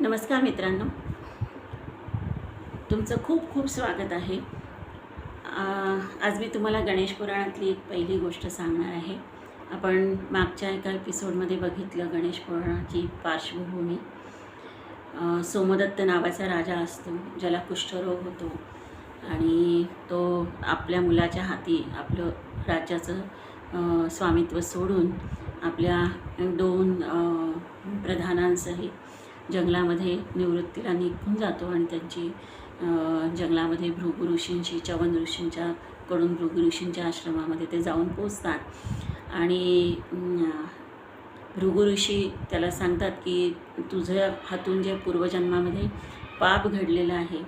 नमस्कार मित्रांनो. तुमचं खूप खूप स्वागत आहे. आज मी तुम्हाला गणेश पुराणातली एक पहिली गोष्ट सांगणार आहे. आपण मागच्या एका एपिसोडमध्ये बघितलं गणेश पुराणाची पार्श्वभूमी. सोमदत्त नावाचा राजा असतो ज्याला कुष्ठरोग होतो आणि तो आपल्या मुलाच्या हाती आपलं राज्याचं स्वामित्व सोडून आपल्या दोन प्रधानांसहित जंगलामध्ये निवृत्तीला निघून जातो आणि त्यांची जंगलामध्ये भृगु ऋषींशी चवन ऋषींच्या कडून भृगु ऋषींच्या आश्रमामध्ये ते जाऊन पोचतात आणि भृगु ऋषी त्याला सांगतात की तुझ्या हातून जे पूर्वजन्मामध्ये पाप घडलेलं आहे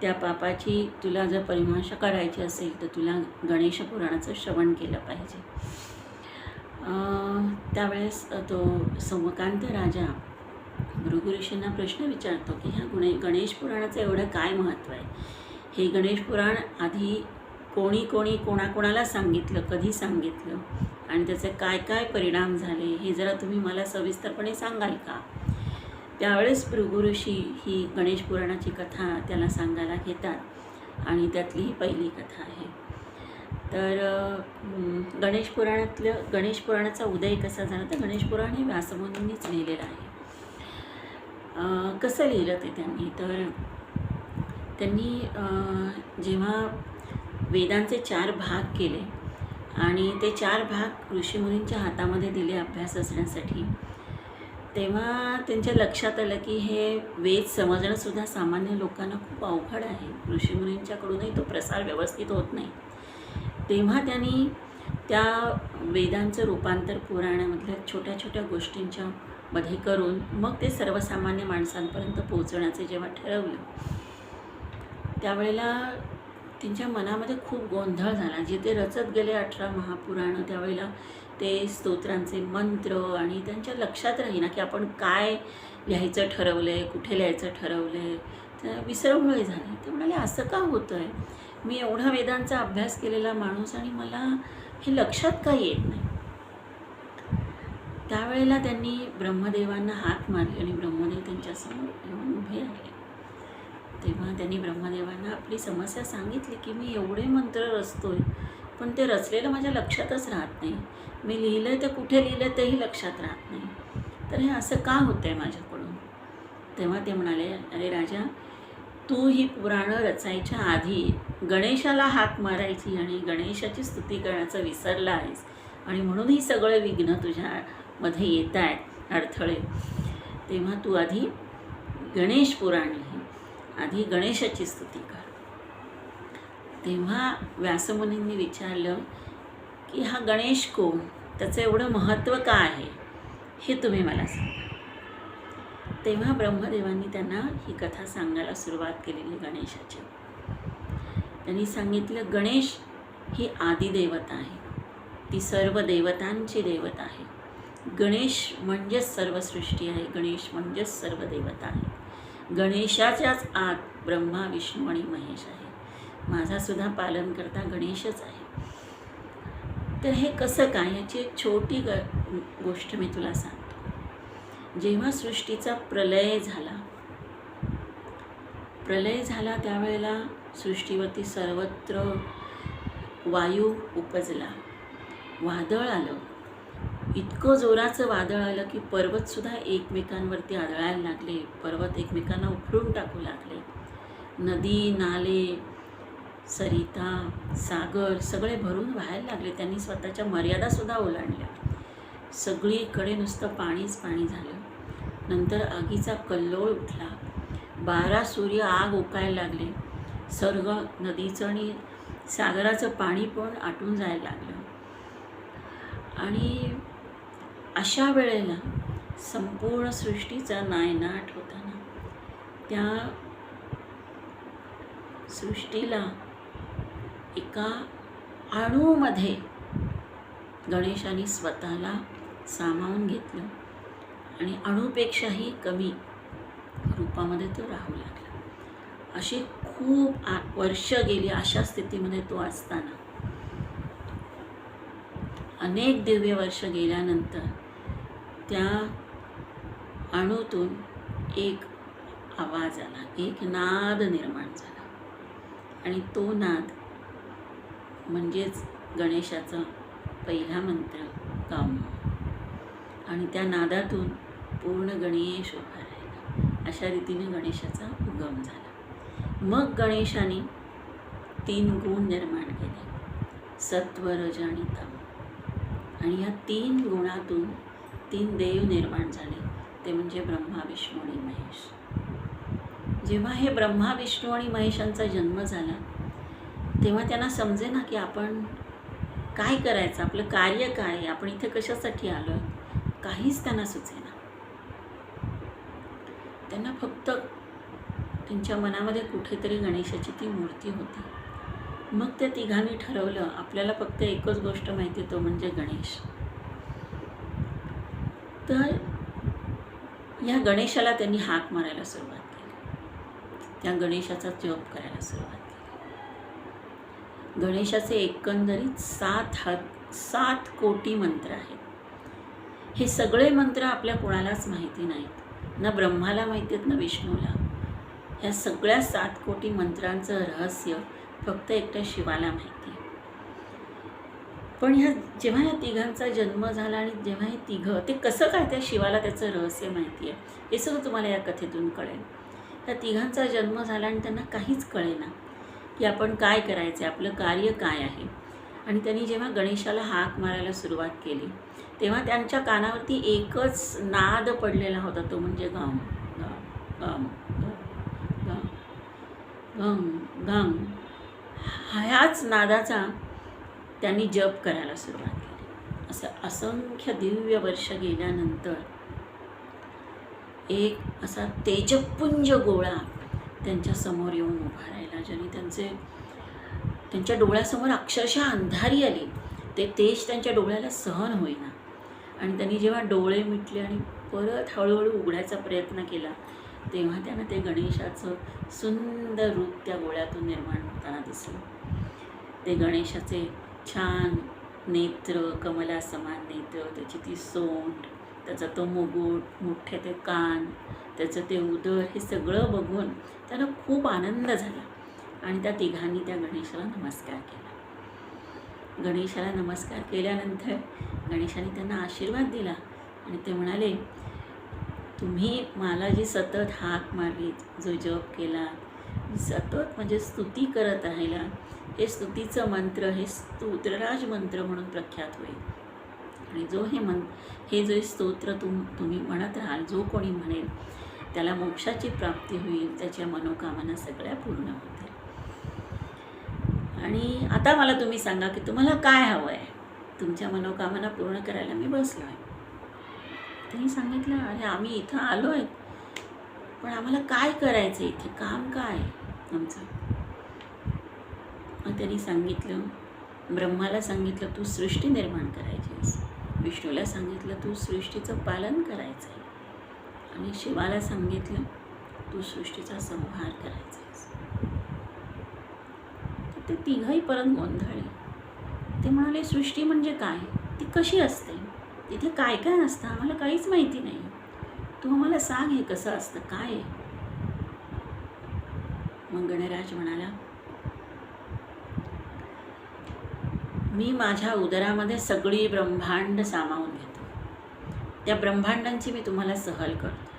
त्या पापाची तुला जर परिभाषा करायची असेल तर तुला गणेश पुराणाचं श्रवण केलं पाहिजे. त्यावेळेस तो सोमकांत राजा भृगु ऋषींना प्रश्न विचारतो की ह्या गुणे गणेश पुराणाचं एवढं काय महत्त्व आहे? हे गणेश पुराण आधी कोणी कोणी कोणाकोणाला सांगितलं कधी सांगितलं? आणि त्याचे काय काय परिणाम झाले? हे जरा तुम्ही मला सविस्तरपणे सांगाल का? त्यावेळेस भृगु ऋषी ही गणेश पुराणाची कथा त्याला सांगायला घेतात. आणि त्यातली ही पहिली कथा आहे. तर गणेश पुराणातलं गणेश पुराणाचा उदय कसा झाला? तर गणेश पुराण हे व्यासमुनींनीच लिहिलेलं आहे. कसं लिहिलं ते त्यांनी? तर त्यांनी जेव्हा वेदांचे चार भाग केले आणि ते चार भाग ऋषीमुनींच्या हातामध्ये दिले अभ्यास असण्यासाठी तेव्हा त्यांच्या लक्षात आलं की हे वेद समजणंसुद्धा सामान्य लोकांना खूप अवघड आहे. ऋषीमुनींच्याकडूनही तो प्रसार व्यवस्थित होत नाही. तेव्हा त्यांनी त्या वेदांचं रूपांतर पुराणामधल्या छोट्या छोट्या गोष्टींच्या मध्ये करून मग ते सर्वसामान्य माणसांपर्यंत पोहोचण्याचे जेव्हा ठरवलं त्यावेळेला त्यांच्या मनामध्ये खूप गोंधळ झाला. जे ते रचत गेले अठरा महापुराणं त्यावेळेला ते स्तोत्रांचे मंत्र आणि त्यांच्या लक्षात राहीना की आपण काय लिहायचं ठरवलं आहे कुठे लिहायचं ठरवलं आहे तर विसरमुळे झाले. ते म्हणाले असं का होतं आहे मी एवढा वेदांचा अभ्यास केलेला माणूस आणि मला हे लक्षात का येत नाही. त्यावेळेला त्यांनी ब्रह्मदेवांना हात मारली आणि ब्रह्मदेव त्यांच्यासमोर येऊन उभे राहिले. तेव्हा त्यांनी ब्रह्मदेवांना आपली समस्या सांगितली की मी एवढे मंत्र रचतोय पण ते रचलेलं माझ्या लक्षातच राहत नाही. मी लिहिलं आहे ते कुठे लिहिलं आहे तेही लक्षात राहत नाही. तर हे असं का होतं आहे माझ्याकडून? तेव्हा ते म्हणाले अरे राजा तू ही पुराणं रचायच्या आधी गणेशाला हात मारायची आणि गणेशाची स्तुती करण्याचं विसरला आहेस आणि म्हणून ही सगळे विघ्न तुझ्या मध्ये येत आहेत अडथळे. तेव्हा तू आधी गणेश पुराण लिही. आधी गणेशाची स्तुती कर. तेव्हा व्यासमुनींनी विचारलं की हा गणेश कोण? त्याचं एवढं महत्त्व का आहे? हे तुम्ही मला सांगा. तेव्हा ब्रह्मदेवांनी त्यांना ही कथा सांगायला सुरुवात केलेली गणेशाची. त्यांनी सांगितलं गणेश ही आदिदेवता आहे. ती सर्व देवतांची देवता आहे. गणेश म्हणजेच सर्व सृष्टी आहे गणेश म्हणजेच सर्व देवता आहे. गणेशाच्याच आत ब्रह्मा विष्णू आणि महेश आहे. माझासुद्धा पालन करता गणेशच आहे. तर हे कसं काय? याची एक छोटी ग गोष्ट मी तुला सांगतो. जेव्हा सृष्टीचा प्रलय झाला प्रलय झाला त्यावेळेला सृष्टीवरती सर्वत्र वायू उपजला. वादळ आलं. इतकं जोराचं वादळ आलं की पर्वतसुद्धा एकमेकांवरती आदळायला लागले. पर्वत एकमेकांना उखडून टाकू लागले. नदी नाले सरिता सागर सगळे भरून व्हायला लागले. त्यांनी स्वतःच्या मर्यादासुद्धा ओलांडल्या. सगळीकडे नुसतं पाणीच पाणी झालं. नंतर आगीचा कल्लोळ उठला. बारा सूर्य आग ओकायला लागले. सर्व नदीचं आणि सागराचं पाणी पण आटून जायला लागलं. आणि अशा वेळेला संपूर्ण सृष्टीचा नायनाट होताना त्या सृष्टीला एका अणूमध्ये गणेशाने स्वतःला सामावून घेतलं आणि अणूपेक्षाही कमी रूपामध्ये तो राहू लागला. अशी खूप आ वर्ष गेली अशा स्थितीमध्ये तो असताना. अनेक दिव्य वर्ष गेल्यानंतर त्या अणूतून एक आवाज आला एक नाद निर्माण झाला. आणि तो नाद म्हणजेच गणेशाचा पहिला मंत्र काम आणि त्या नादातून पूर्ण गणेश उभा राहिला. अशा रीतीने गणेशाचा उगम झाला. मग गणेशाने तीन गुण निर्माण केले. सत्व रज आणि तम. आणि या तीन गुणातून तीन देव निर्माण झाले. ते म्हणजे ब्रह्मा विष्णू आणि महेश. जेव्हा हे ब्रह्मा विष्णू आणि महेशांचा जन्म झाला तेव्हा त्यांना समजे ना की आपण काय करायचं? आपलं कार्य काय? आहे आपण इथे कशासाठी आलो आहे काहीच त्यांना सुचेना. त्यांना फक्त त्यांच्या मनामध्ये कुठेतरी गणेशाची ती मूर्ती होती. मग त्या तिघांनी ठरवलं आपल्याला फक्त एकच गोष्ट माहिती तो म्हणजे गणेश. तर या गणेशाला त्यांनी हाक मारायला सुरुवात केली. त्या गणेशाचा जप करायला सुरुवात केली. गणेशाचे एकंदरीत सात हात सात कोटी मंत्र आहेत. हे सगळे मंत्र आपल्या कोणालाच माहिती नाहीत. ना ब्रह्माला माहिती आहेत ना विष्णूला. ह्या सगळ्या सात कोटी मंत्रांचं रहस्य फक्त एकट्या शिवाला माहिती आहे. पण ह्या जेव्हा या तिघांचा जन्म झाला आणि जेव्हा हे तिघं ते कसं काय त्या शिवाला त्याचं रहस्य माहिती आहे हे सगळं तुम्हाला या कथेतून कळेल. त्या तिघांचा जन्म झाला आणि त्यांना काहीच कळेना की आपण काय करायचं आहे आपलं कार्य काय आहे. आणि त्यांनी जेव्हा गणेशाला हाक मारायला सुरुवात केली तेव्हा त्यांच्या कानावरती एकच नाद पडलेला होता तो म्हणजे गम गम गम गम गम गम. ह्याच नादाचा त्यांनी जप करायला सुरुवात केली. असं असंख्य दिव्य वर्ष गेल्यानंतर एक असा तेजपुंज गोळा त्यांच्यासमोर येऊन उभा राहिला. ज्याने त्यांचे त्यांच्या डोळ्यासमोर अक्षरशः अंधारी आली. ते तेज त्यांच्या डोळ्याला सहन होईना. आणि त्यांनी जेव्हा डोळे मिटले आणि परत हळूहळू उघडायचा प्रयत्न केला तेव्हा त्यांना ते गणेशाचं सुंदर रूप त्या गोळ्यातून निर्माण होताना दिसलं. ते गणेशाचे छान नेत्र कमला समान नेत्र त्याची ती सोंड त्याचा तो मुगुट मोठे ते कान त्याचं ते उदर हे सगळं बघून त्यांना खूप आनंद झाला. आणि त्या तिघांनी त्या गणेशाला नमस्कार केला. गणेशाला नमस्कार केल्यानंतर गणेशाने त्यांना आशीर्वाद दिला आणि ते म्हणाले तुम्ही मला जी सतत हाक मारली जो जप केला सतत म्हणजे स्तुती करत राहिला हे स्तुतीचं मंत्र हे स्तोत्रराज मंत्र म्हणून प्रख्यात होईल. आणि जो हे मन हे जे स्तोत्र तुम तुम्ही म्हणत राहाल जो कोणी म्हणेल त्याला मोक्षाची प्राप्ती होईल त्याच्या मनोकामना सगळ्या पूर्ण होतील. आणि आता मला तुम्ही सांगा की तुम्हाला काय हवं आहे तुमच्या मनोकामना पूर्ण करायला मी बसलो आहे त्यांनी सांगितलं अरे आम्ही इथं आलो आहे पण आम्हाला काय करायचं इथे काम काय आमचं त्यांनी सांगितलं ब्रह्माला सांगितलं तू सृष्टी निर्माण करायचीस विष्णूला सांगितलं तू सृष्टीचं पालन करायचं आहे आणि शिवाला सांगितलं तू सृष्टीचा संहार करायचा आहेस तर ते तिघही परत गोंधळले. ते म्हणाले सृष्टी म्हणजे काय? ती कशी असते? तिथे काय काय असतं? आम्हाला काहीच माहिती नाही. तू आम्हाला सांग हे कसं असतं? काय आहे? मग गणराज म्हणाला मी माझ्या उदरामध्ये सगळी ब्रह्मांड सामावून घेतो. त्या ब्रह्मांडांची मी तुम्हाला सहल करतो.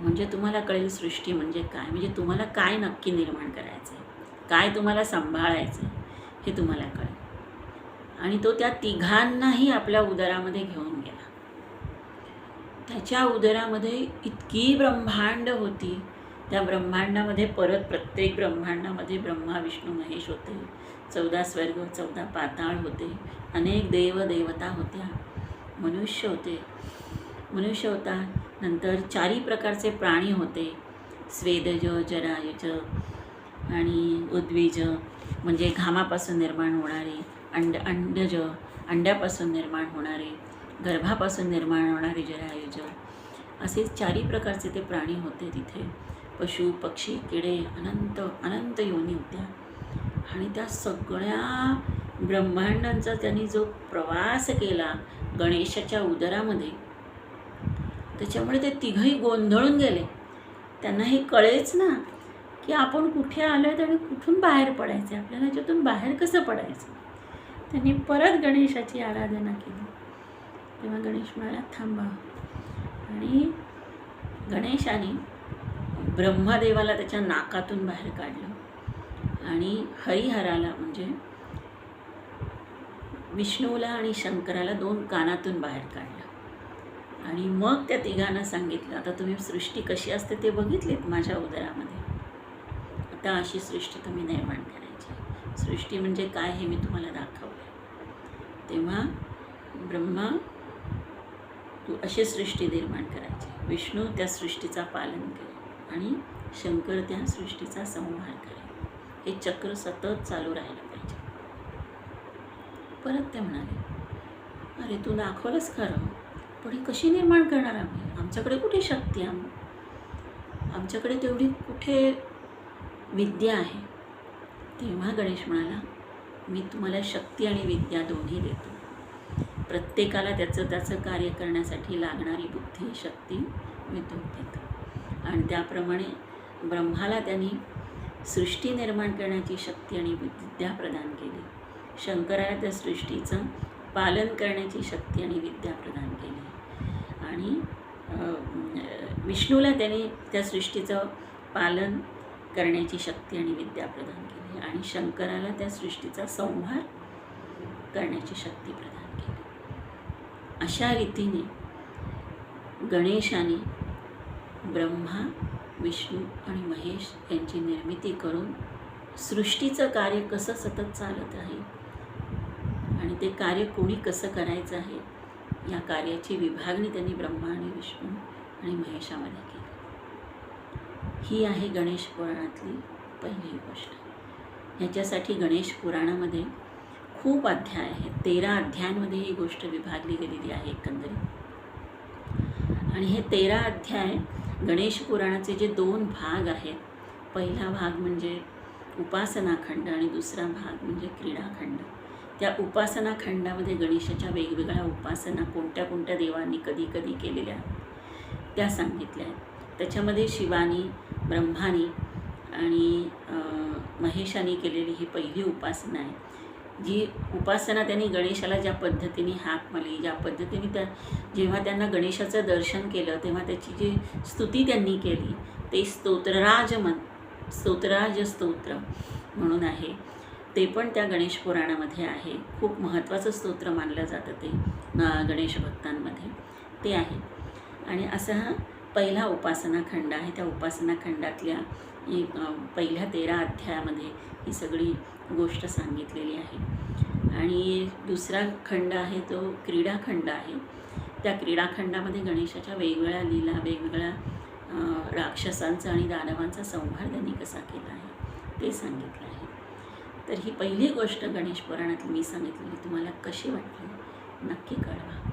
म्हणजे तुम्हाला कळेल सृष्टी म्हणजे काय म्हणजे तुम्हाला काय नक्की निर्माण करायचं आहे काय तुम्हाला सांभाळायचं आहे हे तुम्हाला कळेल. आणि तो त्या तिघांनाही आपल्या उदरामध्ये घेऊन गेला. त्याच्या उदरामध्ये इतकी ब्रह्मांड होती त्या ब्रह्मांडामध्ये परत प्रत्येक ब्रह्मांडामध्ये ब्रह्मा विष्णू महेश होते. चौदा स्वर्ग चौदा पाताळ होते. अनेक देव देवता होत्या. मनुष्य होते. मनुष्य होता. नंतर चारही प्रकारचे प्राणी होते. स्वेदज जरायुज आणि उद्विज म्हणजे घामापासून निर्माण होणारे अंड अंडज अंड्यापासून निर्माण होणारे गर्भापासून निर्माण होणारे जरायुज. असे चारही प्रकारचे ते प्राणी होते तिथे. पशु पक्षी किडे अनंत अनंत योनी होत्या. आणि त्या सगळ्या ब्रह्मांडांचा त्यांनी जो प्रवास केला गणेशाच्या उदरामध्ये त्याच्यामुळे ते तिघही गोंधळून गेले. त्यांना हे कळेच ना की आपण कुठे आलो आहे आणि कुठून बाहेर पडायचं आहे आपल्याला ह्याच्यातून बाहेर कसं पडायचं? त्यांनी परत गणेशाची आराधना केली. तेव्हा गणेश म्हणाला थांबा. आणि गणेशाने ब्रह्मदेवाला त्याच्या नाकातून बाहेर काढलं. आणि हरिहराला म्हणजे विष्णूला आणि शंकराला दोन कानातून बाहेर काढलं. आणि मग त्या तिघांना सांगितलं आता तुम्ही सृष्टी कशी असते ते बघितलेत माझ्या उदरामध्ये? आता अशी सृष्टी तुम्ही निर्माण करायची. सृष्टी म्हणजे काय हे मी तुम्हाला दाखवलं तेव्हा ब्रह्मा तू अशी सृष्टी निर्माण करायची. विष्णू त्या सृष्टीचा पालन करेल आणि शंकर त्या सृष्टीचा संहार करेल हे चक्र सतत चालू राहायला पाहिजे. परत ते म्हणाले अरे तू दाखवलंच खरं पण ही कशी निर्माण करणार आम्ही? आमच्याकडे कुठे शक्ती आम आमच्याकडे तेवढी कुठे विद्या आहे? तेव्हा गणेश म्हणाला मी तुम्हाला शक्ती आणि विद्या दोन्ही देतो. प्रत्येकाला त्याचं त्याचं कार्य करण्यासाठी लागणारी बुद्धी शक्ती मी तो देतो. आणि त्याप्रमाणे ब्रह्माला त्यांनी सृष्टी निर्माण करण्याची शक्ती आणि विद्या प्रदान केली. शंकराला त्या सृष्टीचं पालन करण्याची शक्ती आणि विद्या प्रदान केली. आणि विष्णूला त्याने त्या सृष्टीचं पालन करण्याची शक्ती आणि विद्या प्रदान केली आणि शंकराला त्या सृष्टीचा संहार करण्याची शक्ती प्रदान केली. अशा रीतीने गणेशाने ब्रह्मा विष्णू आणि महेश यांची निर्मिती करून सृष्टीचं कार्य कसं सतत चालत आहे आणि ते कार्य कोणी कसं करायचं आहे या कार्याची विभागणी त्यांनी ब्रह्मा आणि विष्णू आणि महेशामध्ये केली. ही आहे गणेश पुराणातली पहिली गोष्ट. ह्याच्यासाठी गणेश पुराणामध्ये खूप अध्याय आहेत. तेरा अध्यायांमध्ये ही गोष्ट विभागली गेलेली आहे एकंदरीत. आणि हे तेरा अध्याय गणेश पुराणाचे जे दोन भाग आहेत पहिला भाग म्हणजे उपासनाखंड आणि दुसरा भाग म्हणजे क्रीडाखंड. त्या उपासना खंडामध्ये गणेशाच्या वेगवेगळ्या उपासना कोणत्या कोणत्या देवांनी कधी कधी केलेल्या त्या सांगितल्या आहेत. त्याच्यामध्ये शिवानी ब्रह्मानी आणि महेशानी केलेली ही पहिली उपासना आहे. जी उपासना त्यांनी गणेशाला ज्या पद्धतीने हाक मारली ज्या पद्धतीने त्या जेव्हा त्यांना गणेशाचं दर्शन केलं तेव्हा त्याची जी स्तुती त्यांनी केली ते स्तोत्रराज मन स्तोत्रराज स्तोत्र म्हणून आहे. ते पण त्या गणेश पुराणामध्ये आहे. खूप महत्त्वाचं स्तोत्र मानलं जातं ते गणेश भक्तांमध्ये. ते आहे. आणि असा हा पहिला उपासना खंड आहे. त्या उपासना खंडातल्या ही, पहिल्या तेरा अध्यायामध्ये ही सगळी गोष्ट सांगितलेली आहे. आणि दुसरा खंड आहे तो क्रीडाखंड आहे. त्या क्रीडाखंडामध्ये गणेशाच्या वेगवेगळ्या लीला वेगवेगळ्या राक्षसांचा आणि दानवांचा संहार त्यांनी कसा केला आहे ते सांगितलं आहे. तर ही पहिली गोष्ट गणेश पुराणातली मी सांगितलेली तुम्हाला कशी वाटली नक्की कळवा.